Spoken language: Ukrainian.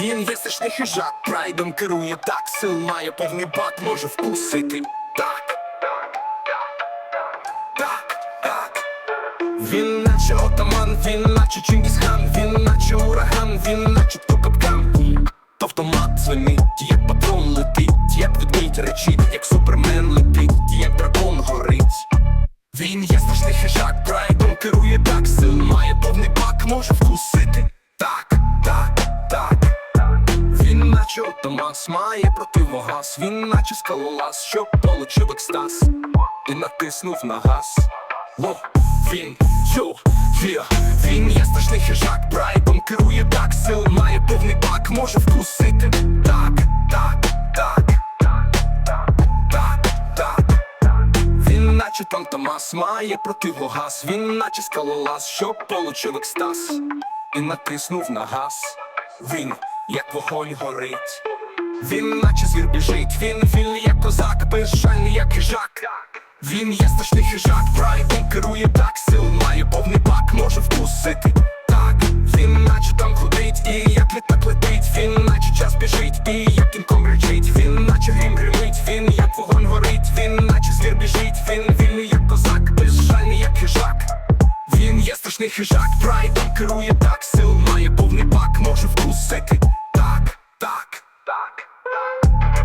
Він є страшний хижак, прайдом керує так, сил має повний бак, може вкусити. Так, так. Він наче отаман, він наче Чингісхан, він наче ураган, він наче капкан. Автомат звенить, як патрон летить, як ведмідь речить, як супермен летить, як дракон горить. Він є страшний хижак, прайдом керує так, сил має повний бак, може вкусити. Так, так, так. Він наче отамас, має противогаз, він наче скалолаз, що получив екстаз і натиснув на газ. Во, він, йо, є, він є страшний хижак, прайдом керує так, сил має повний бак, може вкусити. Так, наче там Томас має противогаз, він наче скалолаз, що получив екстаз і натиснув на газ. Він, як вогонь горить. Він наче звір біжить, він вільний, як козак, безжальний, як хижак. Він є страшний хижак, прайдом керує страшний хижак, прайдом керує так, сил має повний пак, може в кусеки. Так, так, так. так.